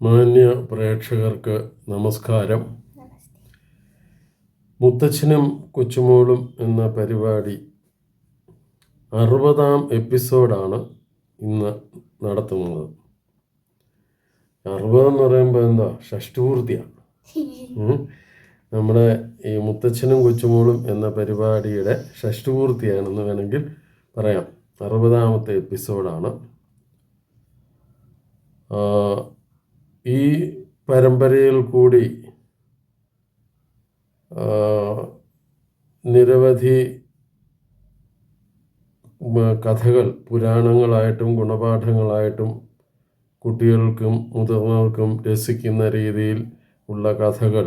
മാന്യ പ്രേക്ഷകർക്ക് നമസ്കാരം. മുത്തച്ഛനും കൊച്ചുമോളും എന്ന പരിപാടി അറുപതാം എപ്പിസോഡാണ് ഇന്ന് നടത്തുന്നത്. അറുപതെന്ന് പറയുമ്പോൾ എന്താ? ഷഷ്ടിപൂർത്തിയാണ് നമ്മുടെ ഈ മുത്തച്ഛനും കൊച്ചുമോളും എന്ന പരിപാടിയുടെ ഷഷ്ടിപൂർത്തിയാണെന്ന് വേണമെങ്കിൽ പറയാം. അറുപതാമത്തെ എപ്പിസോഡാണ്. ഈ പരമ്പരയിൽ കൂടി നിരവധി കഥകൾ പുരാണങ്ങളായിട്ടും ഗുണപാഠങ്ങളായിട്ടും കുട്ടികൾക്കും മുതിർന്നവർക്കും രസിക്കുന്ന രീതിയിൽ ഉള്ള കഥകൾ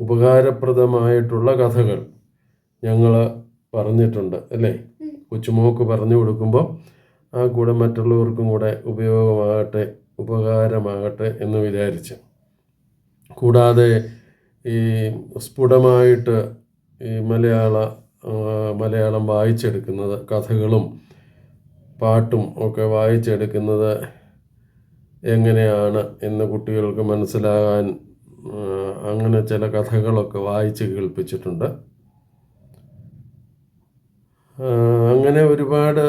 ഉപകാരപ്രദമായിട്ടുള്ള കഥകൾ ഞങ്ങൾ പറഞ്ഞിട്ടുണ്ട് അല്ലേ? കൊച്ചുമോക്ക് പറഞ്ഞു കൊടുക്കുമ്പോൾ ആ കൂടെ മറ്റുള്ളവർക്കും കൂടെ ഉപയോഗമാകട്ടെ ഉപകാരമാകട്ടെ എന്ന് വിചാരിച്ച്. കൂടാതെ ഈ സ്ഫുടമായിട്ട് ഈ മലയാള മലയാളം വായിച്ചെടുക്കുന്നത് കഥകളും പാട്ടും ഒക്കെ വായിച്ചെടുക്കുന്നത് എങ്ങനെയാണ് എന്ന് കുട്ടികൾക്ക് മനസ്സിലാകാൻ അങ്ങനെ ചില കഥകളൊക്കെ വായിച്ച് കേൾപ്പിച്ചിട്ടുണ്ട്. അങ്ങനെ ഒരുപാട്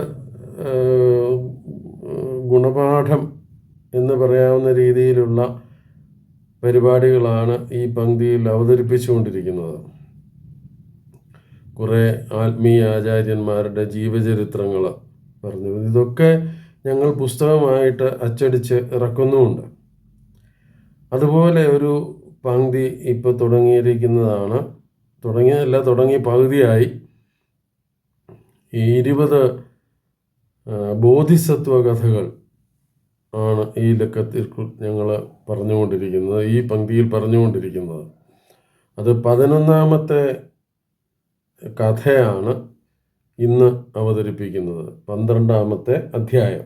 ഗുണപാഠം എന്ന് പറയാവുന്ന രീതിയിലുള്ള പരിപാടികളാണ് ഈ പങ്ക്തിയിൽ അവതരിപ്പിച്ചുകൊണ്ടിരിക്കുന്നത്. കുറേ ആത്മീയ ആചാര്യന്മാരുടെ ജീവചരിത്രങ്ങൾ പറഞ്ഞു. ഇതൊക്കെ ഞങ്ങൾ പുസ്തകമായിട്ട് അച്ചടിച്ച് ഇറക്കുന്നുമുണ്ട്. അതുപോലെ ഒരു പങ്ക്തി ഇപ്പോൾ തുടങ്ങിയിരിക്കുന്നതാണ്. തുടങ്ങിയതല്ല തുടങ്ങി പകുതിയായി. ഇരുപത് ബോധിസത്വ കഥകൾ ആണ് ഈ ലക്കത്തിൽ ഞങ്ങൾ പറഞ്ഞുകൊണ്ടിരിക്കുന്നത് ഈ പങ്ക്തിയിൽ പറഞ്ഞുകൊണ്ടിരിക്കുന്നത്. അത് പതിനൊന്നാമത്തെ കഥയാണ് ഇന്ന് അവതരിപ്പിക്കുന്നത് പന്ത്രണ്ടാമത്തെ അധ്യായം.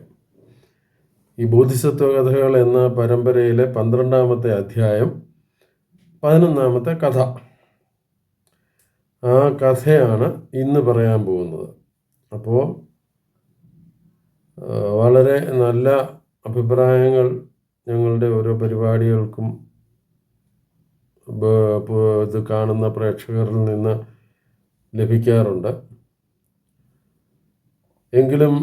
ഈ ബോധിസത്വ കഥകൾ എന്ന പരമ്പരയിലെ പന്ത്രണ്ടാമത്തെ അധ്യായം പതിനൊന്നാമത്തെ കഥ. ആ കഥയാണ് ഇന്ന് പറയാൻ പോകുന്നത്. അപ്പോൾ വളരെ നല്ല അഭിപ്രായങ്ങൾ ഞങ്ങളുടെ ഓരോ പരിപാടികൾക്കും ഇത് കാണുന്ന പ്രേക്ഷകരിൽ നിന്ന് ലഭിക്കാറുണ്ട്. എങ്കിലും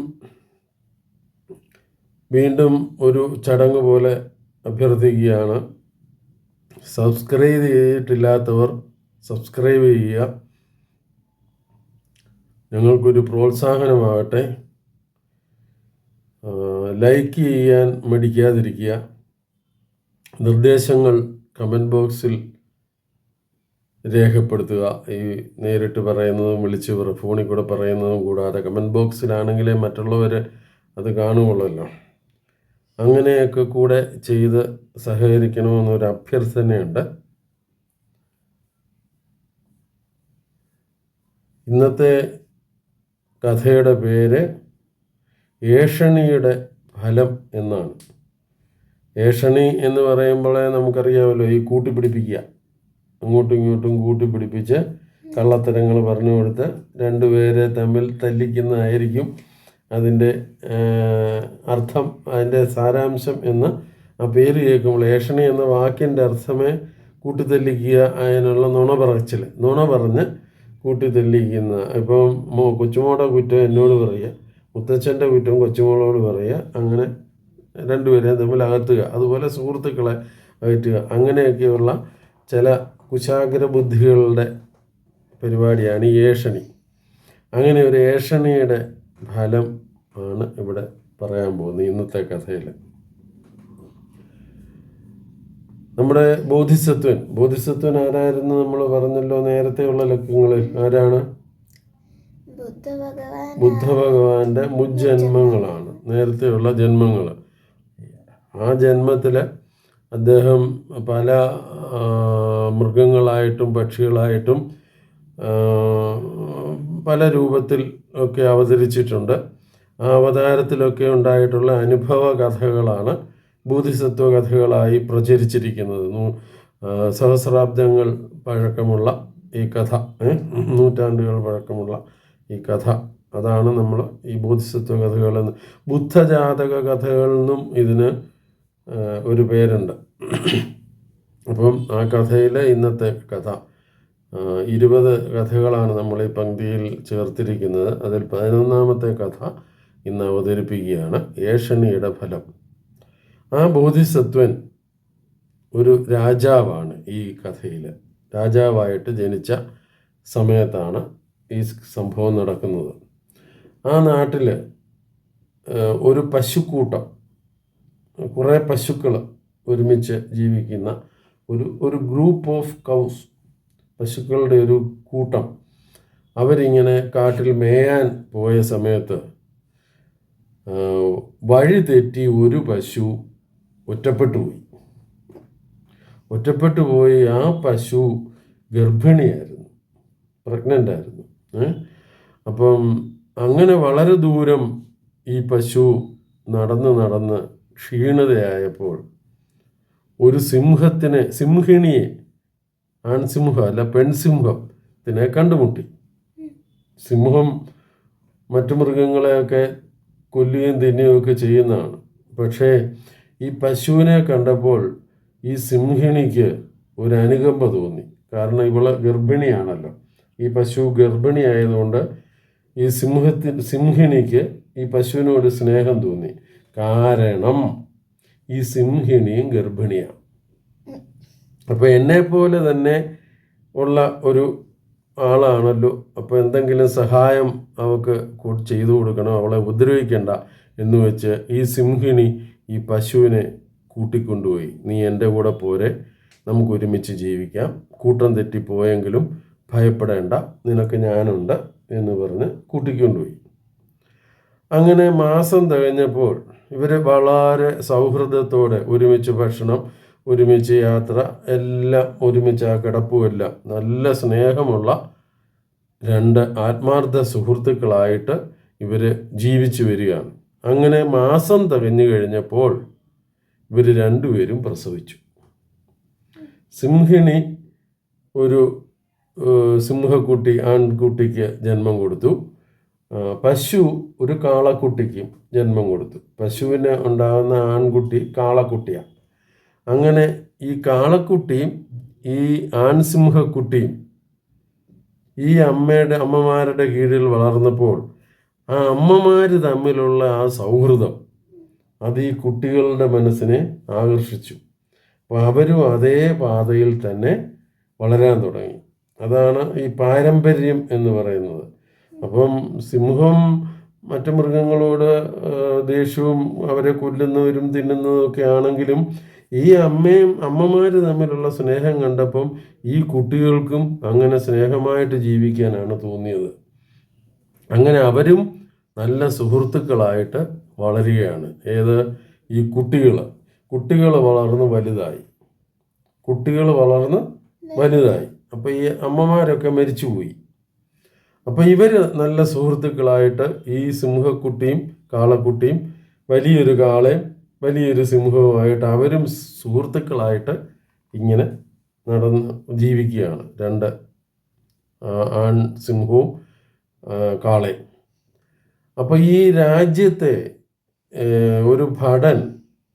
വീണ്ടും ഒരു ചടങ്ങ് പോലെ അഭ്യർത്ഥിക്കുകയാണ്. സബ്സ്ക്രൈബ് ചെയ്തിട്ടില്ലാത്തവർ സബ്സ്ക്രൈബ് ചെയ്യുക. ഞങ്ങൾക്കൊരു പ്രോത്സാഹനമാകട്ടെ. ലൈക്ക് ചെയ്യാൻ മടിക്കാതിരിക്കുക. നിർദ്ദേശങ്ങൾ കമന്റ് ബോക്സിൽ രേഖപ്പെടുത്തുക. ഈ നേരിട്ട് പറയുന്നതും വിളിച്ച് ഫോണിൽ കൂടെ പറയുന്നതും കൂടാതെ കമന്റ് ബോക്സിലാണെങ്കിലേ മറ്റുള്ളവർ അത് കാണുകയുള്ളല്ലോ. അങ്ങനെയൊക്കെ കൂടെ ചെയ്ത് സഹകരിക്കണമെന്നൊരു അഭ്യർത്ഥനയുണ്ട്. ഇന്നത്തെ കഥയുടെ പേര് ഏഷണിയുടെ ഫലം എന്നാണ്. ഏഷണി എന്ന് പറയുമ്പോഴേ നമുക്കറിയാമല്ലോ ഈ കൂട്ടിപ്പിടിപ്പിക്കുക. അങ്ങോട്ടും ഇങ്ങോട്ടും കൂട്ടിപ്പിടിപ്പിച്ച് കള്ളത്തരങ്ങൾ പറഞ്ഞു കൊടുത്ത് രണ്ടുപേരെ തമ്മിൽ തല്ലിക്കുന്നതായിരിക്കും അതിന്റെ അർത്ഥം അതിന്റെ സാരാംശം എന്ന് ആ പേര് കേൾക്കുമ്പോൾ ഏഷണി എന്ന വാക്കിന്റെ അർത്ഥമേ കൂട്ടിത്തല്ലിക്കുക അതിനുള്ള നുണ പറച്ചിൽ നുണ പറഞ്ഞ് കൂട്ടിത്തല്ലിക്കുന്ന ഇപ്പം കൊച്ചുമോടെ കുറ്റം എന്നോട് പറയുക. മുത്തച്ഛന്റെ വീട്ടും കൊച്ചുമോളോട് പറയുക അങ്ങനെ രണ്ടുപേരെയും തമ്മിൽ അകത്തുക അതുപോലെ സുഹൃത്തുക്കളെ അകറ്റുക. അങ്ങനെയൊക്കെയുള്ള ചില കുശാഗ്ര ബുദ്ധികളുടെ പരിപാടിയാണ് ഈ ഏഷണി. അങ്ങനെ ഒരു ഏഷണിയുടെ ഫലം ആണ് ഇവിടെ പറയാൻ പോകുന്നത് ഇന്നത്തെ കഥയിൽ. നമ്മുടെ ബോധിസത്വൻ. ബോധിസത്വൻ ആരായിരുന്നു നമ്മൾ പറഞ്ഞല്ലോ നേരത്തെയുള്ള ലക്കങ്ങളിൽ ആരാണ്? ബുദ്ധഭഗവാന്റെ മുജ്ജന്മങ്ങളാണ് നേരത്തെയുള്ള ജന്മങ്ങൾ ആ ജന്മത്തിൽ അദ്ദേഹം പല മൃഗങ്ങളായിട്ടും പക്ഷികളായിട്ടും പല രൂപത്തിൽ ഒക്കെ അവതരിച്ചിട്ടുണ്ട്. ആ അവതാരത്തിലൊക്കെ ഉണ്ടായിട്ടുള്ള അനുഭവ കഥകളാണ് ബോധിസത്വ കഥകളായി പ്രചരിച്ചിരിക്കുന്നത്. സഹസ്രാബ്ദങ്ങൾ പഴക്കമുള്ള ഈ കഥ നൂറ്റാണ്ടുകൾ പഴക്കമുള്ള ഈ കഥ. അതാണ് നമ്മൾ ഈ ബോധിസത്വ കഥകളെന്ന് ബുദ്ധജാതക കഥകളിൽ നിന്നും ഇതിന് ഒരു പേരുണ്ട്. അപ്പം ആ കഥയിലെ ഇന്നത്തെ കഥ ഇരുപത് കഥകളാണ് നമ്മൾ ഈ പങ്ക്തിയിൽ ചേർത്തിരിക്കുന്നത്. അതിൽ പതിനൊന്നാമത്തെ കഥ ഇന്ന് അവതരിപ്പിക്കുകയാണ് ഏഷണിയുടെ ഫലം. ആ ബോധിസത്വൻ ഒരു രാജാവാണ് ഈ കഥയിൽ രാജാവായിട്ട് ജനിച്ച സമയത്താണ് ഈ സംഭവം നടക്കുന്നത്. ആ നാട്ടിൽ ഒരു പശുക്കൂട്ടം കുറേ പശുക്കൾ ഒരുമിച്ച് ജീവിക്കുന്ന ഒരു ഒരു ഗ്രൂപ്പ് ഓഫ് കൗസ് പശുക്കളുടെ ഒരു കൂട്ടം. അവരിങ്ങനെ കാട്ടിൽ മേയാൻ പോയ സമയത്ത് വഴി തെറ്റി ഒരു പശു ഒറ്റപ്പെട്ടു പോയി. ഒറ്റപ്പെട്ടു പോയി ആ പശു ഗർഭിണിയായിരുന്നു പ്രഗ്നന്റ് ആയിരുന്നു? അപ്പം അങ്ങനെ വളരെ ദൂരം ഈ പശു നടന്ന് നടന്ന് ക്ഷീണതയായപ്പോൾ ഒരു സിംഹത്തിനെ സിംഹിണിയെ ആൺസിംഹം അല്ല പെൺസിംഹത്തിനെ കണ്ടുമുട്ടി. സിംഹം മറ്റു മൃഗങ്ങളെയൊക്കെ കൊല്ലുകയും തിന്നുകയും ഒക്കെ ചെയ്യുന്നതാണ്. പക്ഷേ ഈ പശുവിനെ കണ്ടപ്പോൾ ഈ സിംഹിണിക്ക് ഒരു അനുകമ്പ തോന്നി. കാരണം ഇവൾ ഗർഭിണിയാണല്ലോ. ഈ പശു ഗർഭിണിയായതുകൊണ്ട് ഈ സിംഹത്തിന് സിംഹിണിക്ക് ഈ പശുവിനോട് സ്നേഹം തോന്നി. കാരണം ഈ സിംഹിണിയും ഗർഭിണിയാണ് അപ്പോൾ എന്നെപ്പോലെ തന്നെ ഉള്ള ഒരു ആളാണല്ലോ. അപ്പോൾ എന്തെങ്കിലും സഹായം അവൾക്ക് ചെയ്തു കൊടുക്കണം അവളെ ഉപദ്രവിക്കണ്ട എന്ന് വെച്ച് ഈ സിംഹിണി ഈ പശുവിനെ കൂട്ടിക്കൊണ്ടുപോയി. നീ എന്റെ കൂടെ പോരെ നമുക്ക് ഒരുമിച്ച് ജീവിക്കാം. കൂട്ടം തെറ്റിപ്പോയെങ്കിലും ഭയപ്പെടേണ്ട നിനക്ക് ഞാനുണ്ട് എന്ന് പറഞ്ഞ് കൂട്ടിക്കൊണ്ടുപോയി. അങ്ങനെ മാസം തികഞ്ഞപ്പോൾ ഇവർ വളരെ സൗഹൃദത്തോടെ ഒരുമിച്ച് ഭക്ഷണം ഒരുമിച്ച് യാത്ര എല്ലാം ഒരുമിച്ച് ആ കിടപ്പുമെല്ലാം നല്ല സ്നേഹമുള്ള രണ്ട് ആത്മാർത്ഥ സുഹൃത്തുക്കളായിട്ട് ഇവർ ജീവിച്ചു വരികയാണ്. അങ്ങനെ മാസം തികഞ്ഞു കഴിഞ്ഞപ്പോൾ ഇവർ രണ്ടുപേരും പ്രസവിച്ചു. സിംഹിണി ഒരു സിംഹക്കുട്ടി ആൺകുട്ടിക്ക് ജന്മം കൊടുത്തു. പശു ഒരു കാളക്കുട്ടിക്കും ജന്മം കൊടുത്തു. പശുവിന് ഉണ്ടാകുന്ന ആൺകുട്ടി കാളക്കുട്ടിയാണ് അങ്ങനെ ഈ കാളക്കുട്ടിയും ഈ ആൺസിംഹക്കുട്ടിയും ഈ അമ്മയുടെ അമ്മമാരുടെ കീഴിൽ വളർന്നപ്പോൾ ആ അമ്മമാർ തമ്മിലുള്ള ആ സൗഹൃദം അത് ഈ കുട്ടികളുടെ മനസ്സിനെ ആകർഷിച്ചു. അപ്പോൾ അവരും അതേ പാതയിൽ തന്നെ വളരാൻ തുടങ്ങി. അതാണ് ഈ പാരമ്പര്യം എന്ന് പറയുന്നത്. അപ്പം സിംഹം മറ്റു മൃഗങ്ങളോട് ദേഷ്യവും അവരെ കൊല്ലുന്നവരും തിന്നുന്നതും ഒക്കെ ആണെങ്കിലും ഈ അമ്മയും അമ്മമാർ തമ്മിലുള്ള സ്നേഹം കണ്ടപ്പം ഈ കുട്ടികൾക്കും അങ്ങനെ സ്നേഹമായിട്ട് ജീവിക്കാനാണ് തോന്നിയത്. അങ്ങനെ അവരും നല്ല സുഹൃത്തുക്കളായിട്ട് വളരുകയാണ്. ഏത്? ഈ കുട്ടികൾ കുട്ടികൾ വളർന്ന് വലുതായി. കുട്ടികൾ വളർന്ന് വലുതായി. അപ്പോൾ ഈ അമ്മമാരൊക്കെ മരിച്ചുപോയി. അപ്പോൾ ഇവർ നല്ല സുഹൃത്തുക്കളായിട്ട് ഈ സിംഹക്കുട്ടിയും കാളക്കുട്ടിയും വലിയൊരു കാളയും വലിയൊരു സിംഹവുമായിട്ട് അവരും സുഹൃത്തുക്കളായിട്ട് ഇങ്ങനെ നടന്ന് ജീവിക്കുകയാണ്. രണ്ട് ആൺ സിംഹവും കാളയും. അപ്പോൾ ഈ രാജ്യത്തെ ഒരു ഭടൻ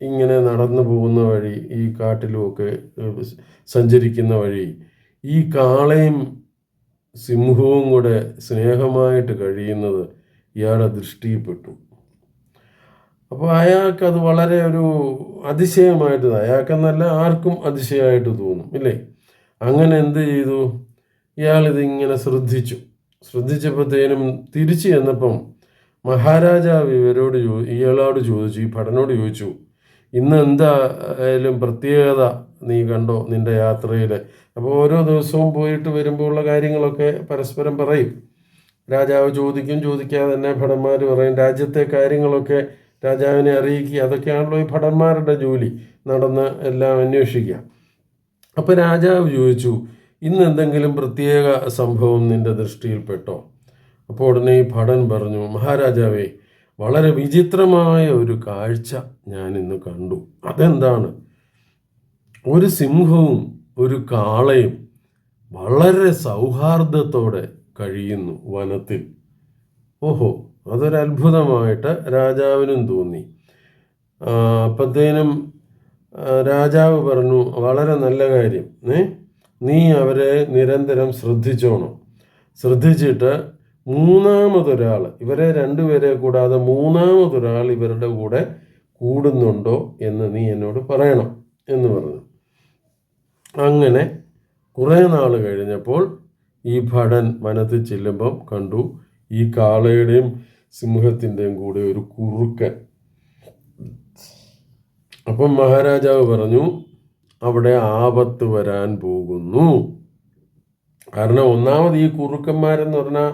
ഇങ്ങനെ നടന്നു പോകുന്ന വഴി ഈ കാട്ടിലുമൊക്കെ സഞ്ചരിക്കുന്ന വഴി ഈ കാളയും സിംഹവും കൂടെ സ്നേഹമായിട്ട് കഴിയുന്നത് ഇയാളുടെ ദൃഷ്ടിയിൽപ്പെട്ടു. അപ്പോൾ അയാൾക്ക് അത് വളരെ ഒരു അതിശയമായിട്ട് അയാൾക്കെന്നല്ല ആർക്കും അതിശയമായിട്ട് തോന്നും ഇല്ലേ? അങ്ങനെ എന്ത് ചെയ്തു? ഇയാളിത് ഇങ്ങനെ ശ്രദ്ധിച്ചു. ശ്രദ്ധിച്ചപ്പോഴത്തേനും തിരിച്ചു ചെന്നപ്പം മഹാരാജാവ് ഇവരോട് ചോ ഇയാളോട് ചോദിച്ചു ഈ ഭടനോട് ചോദിച്ചു ഇന്ന് എന്തായാലും പ്രത്യേകത നീ കണ്ടോ നിന്റെ യാത്രയിൽ അപ്പോൾ ഓരോ ദിവസവും പോയിട്ട് വരുമ്പോൾ ഉള്ള കാര്യങ്ങളൊക്കെ പരസ്പരം പറയും. രാജാവ് ചോദിക്കും ചോദിക്കാതെ തന്നെ ഭടന്മാർ പറയും. രാജ്യത്തെ കാര്യങ്ങളൊക്കെ രാജാവിനെ അറിയിക്കുക അതൊക്കെയാണല്ലോ ഈ ഭടന്മാരുടെ ജോലി. നടന്ന് എല്ലാം അന്വേഷിക്കുക. അപ്പോൾ രാജാവ് ചോദിച്ചു ഇന്ന് എന്തെങ്കിലും പ്രത്യേക സംഭവം നിന്റെ ദൃഷ്ടിയിൽപ്പെട്ടോ? അപ്പോൾ ഉടനെ ഈ ഭടൻ പറഞ്ഞു മഹാരാജാവേ വളരെ വിചിത്രമായ ഒരു കാഴ്ച ഞാൻ ഇന്ന് കണ്ടു. അതെന്താണ്? ഒരു സിംഹവും ഒരു കാളയും വളരെ സൗഹാർദ്ദത്തോടെ കഴിയുന്നു വനത്തിൽ. ഓഹോ അതൊരത്ഭുതമായിട്ട് രാജാവിനും തോന്നി. അപ്പത്തേനും രാജാവ് പറഞ്ഞു വളരെ നല്ല കാര്യം. ഏ നീ അവരെ നിരന്തരം ശ്രദ്ധിച്ചോണം. ശ്രദ്ധിച്ചിട്ട് മൂന്നാമതൊരാൾ ഇവരെ രണ്ടുപേരെ കൂടാതെ മൂന്നാമതൊരാൾ ഇവരുടെ കൂടെ കൂടുന്നുണ്ടോ എന്ന് നീ എന്നോട് പറയണം എന്ന് പറഞ്ഞു. അങ്ങനെ കുറേ നാൾ കഴിഞ്ഞപ്പോൾ ഈ ഭടൻ വനത്തിൽ ചെല്ലുമ്പം കണ്ടു ഈ കാളയുടെയും സിംഹത്തിന്റെയും കൂടെ ഒരു കുറുക്കൻ. അപ്പം മഹാരാജാവ് പറഞ്ഞു അവിടെ ആപത്ത് വരാൻ പോകുന്നു. കാരണം ഒന്നാമത് ഈ കുറുക്കന്മാരെന്ന് പറഞ്ഞാൽ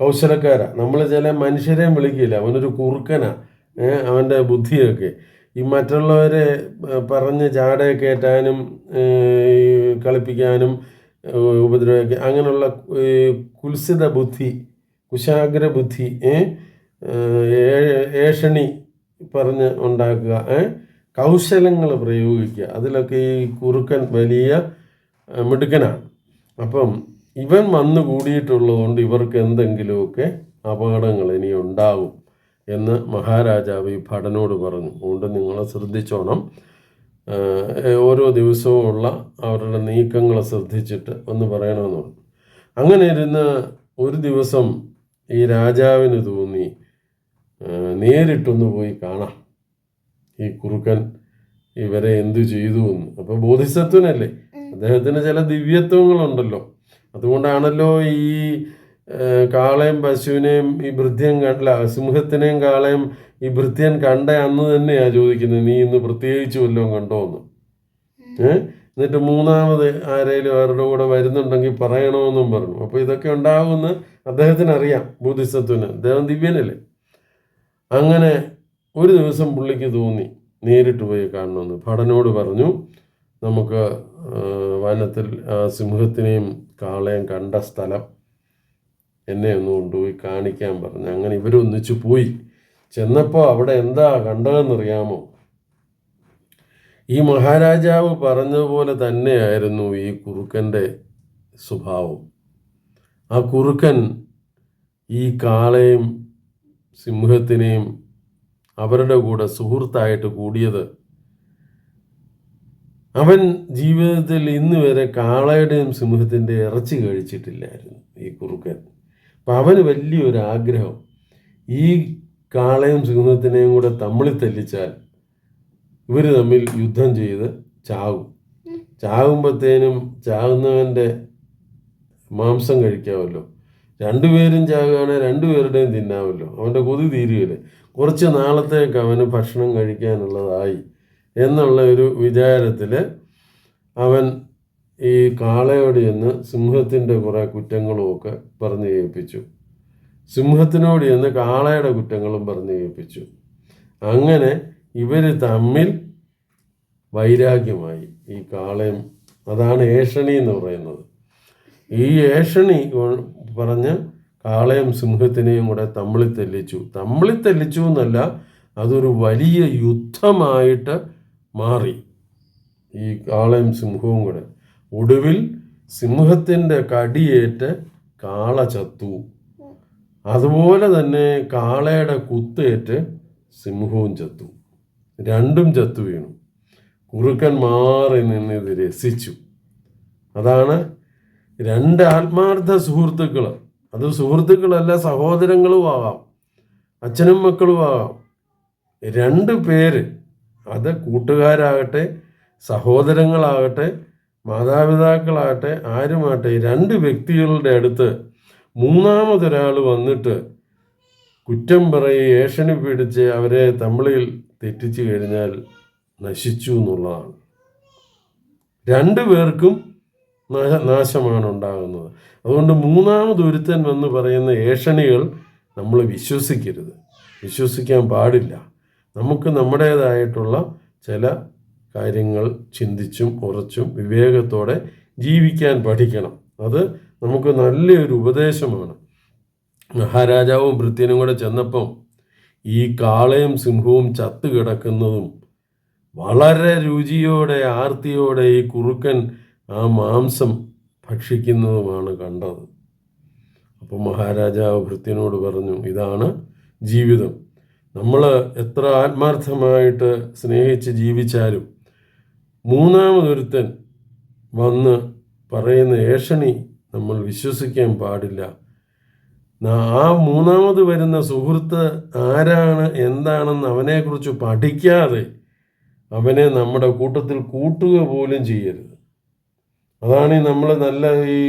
കൗശലക്കാരാണ് നമ്മൾ ചില മനുഷ്യരെയും വിളിക്കില്ല. അവനൊരു കുറുക്കനാണ് അവന്റെ ബുദ്ധിയൊക്കെ. ഈ മറ്റുള്ളവരെ പറഞ്ഞ് ചാടയെ കയറ്റാനും ഈ കളിപ്പിക്കാനും ഉപദ്രവിക്കുക അങ്ങനെയുള്ള കുൽസിത ബുദ്ധി കുശാഗ്ര ബുദ്ധി ഏഷണി പറഞ്ഞ് ഉണ്ടാക്കുക കൗശലങ്ങൾ പ്രയോഗിക്കുക. അതിലൊക്കെ ഈ കുറുക്കൻ വലിയ മിടുക്കനാണ്. അപ്പം ഇവൻ വന്നു കൂടിയിട്ടുള്ളതുകൊണ്ട് ഇവർക്ക് എന്തെങ്കിലുമൊക്കെ അപകടങ്ങൾ ഇനി ഉണ്ടാവും. എന്ന് മഹാരാജാവ് ഈ ഭടനോട് പറഞ്ഞു. അതുകൊണ്ട് നിങ്ങൾ ശ്രദ്ധിച്ചോണം. ഓരോ ദിവസവും ഉള്ള അവരുടെ നീക്കങ്ങളെ ശ്രദ്ധിച്ചിട്ട് ഒന്ന് പറയണമെന്ന് പറഞ്ഞു. അങ്ങനെ ഇരുന്ന് ഒരു ദിവസം ഈ രാജാവിന് തോന്നി നേരിട്ടൊന്ന് പോയി കാണാം. ഈ കുറുക്കൻ ഇവരെ എന്തു ചെയ്തു എന്ന്. അപ്പോൾ ബോധിസത്വനല്ലേ? അദ്ദേഹത്തിന് ചില ദിവ്യത്വങ്ങളുണ്ടല്ലോ. അതുകൊണ്ടാണല്ലോ ഈ കാളയും പശുവിനെയും ഈ ഭൃത്യൻ കണ്ടില്ല സിംഹത്തിനെയും കാളയും ഈ ഭൃത്യൻ കണ്ട അന്ന് തന്നെയാണ് ചോദിക്കുന്നത് നീ ഇന്ന് പ്രത്യേകിച്ച് വല്ലതും കണ്ടോ എന്ന്? ഏഹ് എന്നിട്ട് മൂന്നാമത് ആരെങ്കിലും അവരുടെ കൂടെ വരുന്നുണ്ടെങ്കിൽ പറയണമെന്നും പറഞ്ഞു. അപ്പോൾ ഇതൊക്കെ ഉണ്ടാകുമെന്ന് അദ്ദേഹത്തിന് അറിയാം ബുദ്ധിസത്വന് അദ്ദേഹം ദിവ്യനല്ലേ. അങ്ങനെ ഒരു ദിവസം പുള്ളിക്ക് തോന്നി നേരിട്ട് പോയി കാണണമെന്ന്. ഭടനോട് പറഞ്ഞു നമുക്ക് വനത്തിൽ ആ സിംഹത്തിനെയും കാളയും കണ്ട സ്ഥലം എന്നെ ഒന്ന് കൊണ്ടുപോയി കാണിക്കാൻ പറഞ്ഞു. അങ്ങനെ ഇവരൊന്നിച്ചു പോയി. ചെന്നപ്പോൾ അവിടെ എന്താ കണ്ടതെന്നറിയാമോ? ഈ മഹാരാജാവ് പറഞ്ഞതുപോലെ തന്നെയായിരുന്നു ഈ കുറുക്കന്റെ സ്വഭാവം. ആ കുറുക്കൻ ഈ കാളയും സിംഹത്തിനെയും അവരുടെ കൂടെ സുഹൃത്തായിട്ട് കൂടിയത്. അവൻ ജീവിതത്തിൽ ഇന്ന് വരെ കാളയുടെയും സിംഹത്തിന്റെ ഇറച്ചി കഴിച്ചിട്ടില്ലായിരുന്നു ഈ കുറുക്കൻ. അപ്പം അവന് വലിയൊരു ആഗ്രഹം ഈ കാളയും സിംഹത്തിനെയും കൂടെ തമ്മിൽ തെല്ലിച്ചാൽ ഇവർ തമ്മിൽ യുദ്ധം ചെയ്ത് ചാവും. ചാകുമ്പോഴത്തേനും ചാകുന്നവന്റെ മാംസം കഴിക്കാമല്ലോ രണ്ടുപേരും ചാകുകയാണെങ്കിൽ രണ്ടുപേരുടെയും തിന്നാമല്ലോ അവന്റെ കൊതി തീരുകയില്ലേ? കുറച്ച് നാളത്തേക്ക് അവന് ഭക്ഷണം കഴിക്കാനുള്ളതായി എന്നുള്ള ഒരു വിചാരത്തിൽ അവൻ ഈ കാളയോട് ചെന്ന് സിംഹത്തിന്റെ കുറേ കുറ്റങ്ങളുമൊക്കെ പറഞ്ഞു കേൾപ്പിച്ചു. സിംഹത്തിനോട് ചെന്ന് കാളയുടെ കുറ്റങ്ങളും പറഞ്ഞു കേൾപ്പിച്ചു. അങ്ങനെ ഇവർ തമ്മിൽ വൈരാഗ്യമായി ഈ കാളയും അതാണ് ഏഷണി എന്ന് പറയുന്നത്. ഈ ഏഷണി പറഞ്ഞ് കാളയും സിംഹത്തിനെയും കൂടെ തമ്മിൽ തെല്ലിച്ചു. തമ്മിൽ തെല്ലിച്ചു എന്നല്ല അതൊരു വലിയ യുദ്ധമായിട്ട് മാറി ഈ കാളയും സിംഹവും കൂടെ. ഒടുവിൽ സിംഹത്തിന്റെ കടിയേറ്റ് കാള ചത്തു. അതുപോലെ തന്നെ കാളയുടെ കുത്തേറ്റ് സിംഹവും ചത്തു. രണ്ടും ചത്തു വീണു. കുറുക്കൻ മാറി നിന്ന് ഇത് രസിച്ചു. അതാണ് രണ്ട് ആത്മാർത്ഥ സുഹൃത്തുക്കൾ. അത് സുഹൃത്തുക്കളല്ല സഹോദരങ്ങളും ആവാം അച്ഛനും മക്കളും ആവാം രണ്ട് പേര് അത് കൂട്ടുകാരാകട്ടെ സഹോദരങ്ങളാകട്ടെ മാതാപിതാക്കളാകട്ടെ ആരുമാകട്ടെ രണ്ട് വ്യക്തികളുടെ അടുത്ത് മൂന്നാമതൊരാൾ വന്നിട്ട് കുറ്റം പറയി ഏഷണി പിടിച്ച് അവരെ തമ്മിൽ തെറ്റിച്ചു കഴിഞ്ഞാൽ നശിച്ചു എന്നുള്ളതാണ്. രണ്ടു പേർക്കും നാശ- നാശമാണ് ഉണ്ടാകുന്നത്. അതുകൊണ്ട് മൂന്നാമതൊരുത്തൻ വന്ന് പറയുന്ന ഏഷണികൾ നമ്മൾ വിശ്വസിക്കരുത്. വിശ്വസിക്കാൻ പാടില്ല. നമുക്ക് നമ്മുടേതായിട്ടുള്ള ചില കാര്യങ്ങൾ ചിന്തിച്ചും ഉറച്ചും വിവേകത്തോടെ ജീവിക്കാൻ പഠിക്കണം. അത് നമുക്ക് നല്ലൊരു ഉപദേശമാണ്. മഹാരാജാവും ഭൃത്യനും കൂടെ ചെന്നപ്പം ഈ കാളയും സിംഹവും ചത്തു കിടക്കുന്നതും വളരെ രുചിയോടെ ആർത്തിയോടെ ഈ കുറുക്കൻ ആ മാംസം ഭക്ഷിക്കുന്നതുമാണ് കണ്ടത്. അപ്പോൾ മഹാരാജാവ് ഭൃത്യനോട് പറഞ്ഞു ഇതാണ് ജീവിതം. നമ്മൾ എത്ര ആത്മാർത്ഥമായിട്ട് സ്നേഹിച്ച് ജീവിച്ചാലും മൂന്നാമതൊരുത്തൻ വന്ന് പറയുന്ന ഏഷണി നമ്മൾ വിശ്വസിക്കാൻ പാടില്ല. ആ മൂന്നാമത് വരുന്ന സുഹൃത്ത് ആരാണ് എന്താണെന്ന് അവനെക്കുറിച്ച് പഠിക്കാതെ അവനെ നമ്മുടെ കൂട്ടത്തിൽ കൂട്ടുക പോലും ചെയ്യരുത്. അതാണ് ഈ നമ്മൾ നല്ല ഈ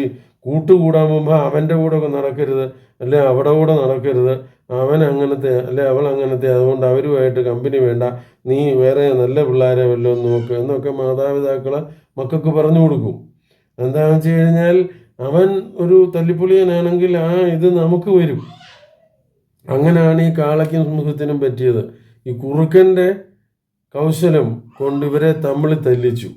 കൂട്ടുകൂടാൻ പോകുമ്പോൾ അവന്റെ കൂടെ നടക്കരുത് അല്ലെ അവിടെ കൂടെ നടക്കരുത്. അവൻ അങ്ങനത്തെ അല്ലെ അവൾ അങ്ങനത്തെ അതുകൊണ്ട് അവരുമായിട്ട് കമ്പനി വേണ്ട. നീ വേറെ നല്ല പിള്ളേരെ വല്ലതും നോക്ക്. എന്നൊക്കെ മാതാപിതാക്കൾ മക്കൾക്ക് പറഞ്ഞു കൊടുക്കും. എന്താണെന്ന് വെച്ച് കഴിഞ്ഞാൽ അവൻ ഒരു തല്ലിപ്പൊളിയനാണെങ്കിൽ ആ ഇത് നമുക്ക് വരും. അങ്ങനെയാണ് ഈ കാളയ്ക്കും സിംഹത്തിനും പറ്റിയത്. ഈ കുറുക്കന്റെ കൗശലം കൊണ്ട് ഇവരെ തമ്മിൽ തല്ലിച്ചു.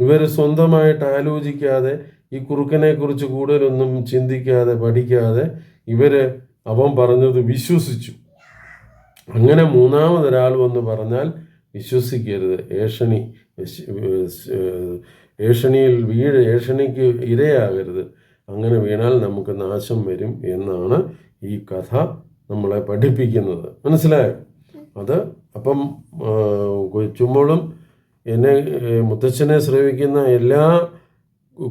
ഇവർ സ്വന്തമായിട്ട് ആലോചിക്കാതെ ഈ കുറുക്കനെക്കുറിച്ച് കൂടുതലൊന്നും ചിന്തിക്കാതെ പഠിക്കാതെ ഇവർ അവൻ പറഞ്ഞത് വിശ്വസിച്ചു. അങ്ങനെ മൂന്നാമതൊരാൾ വന്ന് പറഞ്ഞാൽ വിശ്വസിക്കരുത്. ഏഷണി ഏഷണിയിൽ വീഴ് ഏഷണിക്ക് ഇരയാകരുത്. അങ്ങനെ വീണാൽ നമുക്ക് നാശം വരും എന്നാണ് ഈ കഥ നമ്മളെ പഠിപ്പിക്കുന്നത്. മനസ്സിലായോ? അത് അപ്പം കൊച്ചുമ്പോഴും എന്നെ മുത്തച്ഛനെ ശ്രമിക്കുന്ന എല്ലാ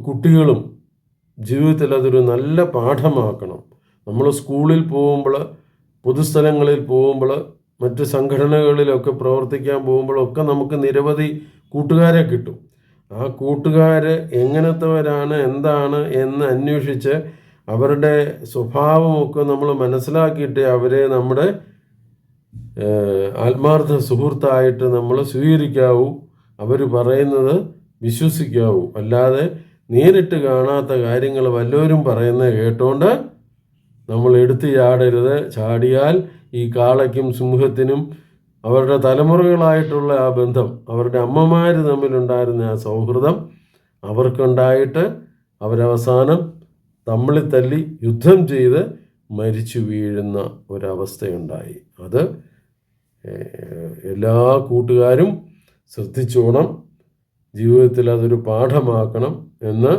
കുട്ടികളും ജീവിതത്തിൽ അതൊരു നല്ല പാഠമാക്കണം. നമ്മൾ സ്കൂളിൽ പോകുമ്പോൾ പൊതുസ്ഥലങ്ങളിൽ പോകുമ്പോൾ മറ്റ് സംഘടനകളിലൊക്കെ പ്രവർത്തിക്കാൻ പോകുമ്പോഴൊക്കെ നമുക്ക് നിരവധി കൂട്ടുകാരെ കിട്ടും. ആ കൂട്ടുകാർ എങ്ങനത്തെവരാണ് എന്താണ് എന്ന് അന്വേഷിച്ച് അവരുടെ സ്വഭാവമൊക്കെ നമ്മൾ മനസ്സിലാക്കിയിട്ട് അവരെ നമ്മുടെ ആത്മാർത്ഥ സുഹൃത്തായിട്ട് നമ്മൾ സ്വീകരിക്കാവൂ. അവർ പറയുന്നത് വിശ്വസിക്കാവൂ. അല്ലാതെ നേരിട്ട് കാണാത്ത കാര്യങ്ങൾ വല്ലവരും പറയുന്നത് കേട്ടോണ്ട് നമ്മൾ എടുത്തു ചാടരുത്. ചാടിയാൽ ഈ കാളയ്ക്കും സിംഹത്തിനും അവരുടെ തലമുറകളായിട്ടുള്ള ആ ബന്ധം അവരുടെ അമ്മമാർ തമ്മിലുണ്ടായിരുന്ന ആ സൗഹൃദം അവർക്കുണ്ടായിട്ട് അവരവസാനം തമ്മിൽ തല്ലി യുദ്ധം ചെയ്ത് മരിച്ചു വീഴുന്ന ഒരവസ്ഥയുണ്ടായി. അത് എല്ലാ കൂട്ടുകാരും ശ്രദ്ധിച്ചോണം. ജീവിതത്തിൽ അതൊരു പാഠമാക്കണം എന്ന്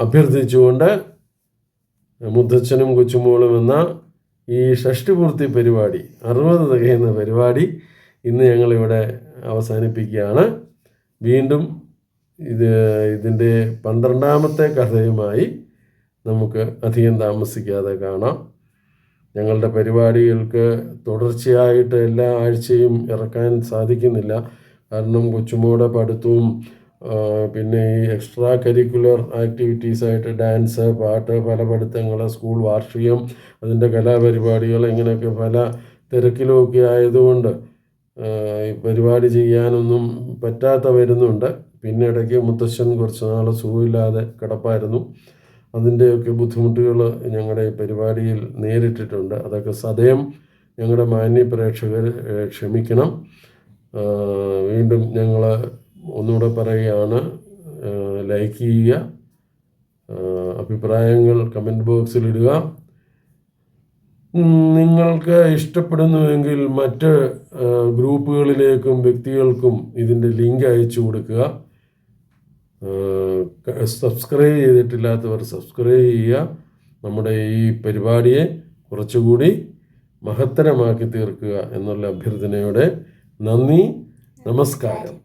അഭ്യർത്ഥിച്ചുകൊണ്ട് മുത്തച്ഛനും കൊച്ചുമോളും എന്ന ഈ ഷഷ്ടിപൂർത്തി പരിപാടി അറുപത് തികയുന്ന പരിപാടി ഇന്ന് ഞങ്ങളിവിടെ അവസാനിപ്പിക്കുകയാണ്. വീണ്ടും ഇത് ഇതിന്റെ പന്ത്രണ്ടാമത്തെ കഥയുമായി നമുക്ക് അധികം താമസിക്കാതെ കാണാം. ഞങ്ങളുടെ പരിപാടികൾക്ക് തുടർച്ചയായിട്ട് എല്ലാ ആഴ്ചയും ഇറക്കാൻ സാധിക്കുന്നില്ല. കാരണം കൊച്ചുമോടെ പഠിത്തവും പിന്നെ ഈ എക്സ്ട്രാ കരിക്കുലർ ആക്ടിവിറ്റീസായിട്ട് ഡാൻസ് പാട്ട് പല പഠിത്തങ്ങൾ സ്കൂൾ വാർഷികം അതിന്റെ കലാപരിപാടികൾ ഇങ്ങനെയൊക്കെ പല തിരക്കിലുമൊക്കെ ആയതുകൊണ്ട് പരിപാടി ചെയ്യാനൊന്നും പറ്റാത്ത വരുന്നുണ്ട് പിന്നെ ഇടയ്ക്ക് മുത്തശ്ശൻ കുറച്ച് നാൾ സുഖമില്ലാതെ കിടപ്പായിരുന്നു. അതിന്റെയൊക്കെ ബുദ്ധിമുട്ടുകൾ ഞങ്ങളുടെ ഈ പരിപാടിയിൽ നേരിട്ടിട്ടുണ്ട്. അതൊക്കെ സദയം ഞങ്ങളുടെ മാന്യ പ്രേക്ഷകർ ക്ഷമിക്കണം. വീണ്ടും ഞങ്ങൾ ഒന്നുകൂടെ പറയുകയാണ് ലൈക്ക് ചെയ്യുക അഭിപ്രായങ്ങൾ കമന്റ് ബോക്സിൽ ഇടുക. നിങ്ങൾക്ക് ഇഷ്ടപ്പെടുന്നുവെങ്കിൽ മറ്റ് ഗ്രൂപ്പുകളിലേക്കും വ്യക്തികൾക്കും ഇതിന്റെ ലിങ്ക് അയച്ചു കൊടുക്കുക. സബ്സ്ക്രൈബ് ചെയ്തിട്ടില്ലാത്തവർ സബ്സ്ക്രൈബ് ചെയ്യുക. നമ്മുടെ ഈ പരിപാടിയെ കുറച്ചുകൂടി മഹത്തരമാക്കി തീർക്കുക എന്നുള്ള അഭ്യർത്ഥനയോടെ നന്ദി നമസ്കാരം.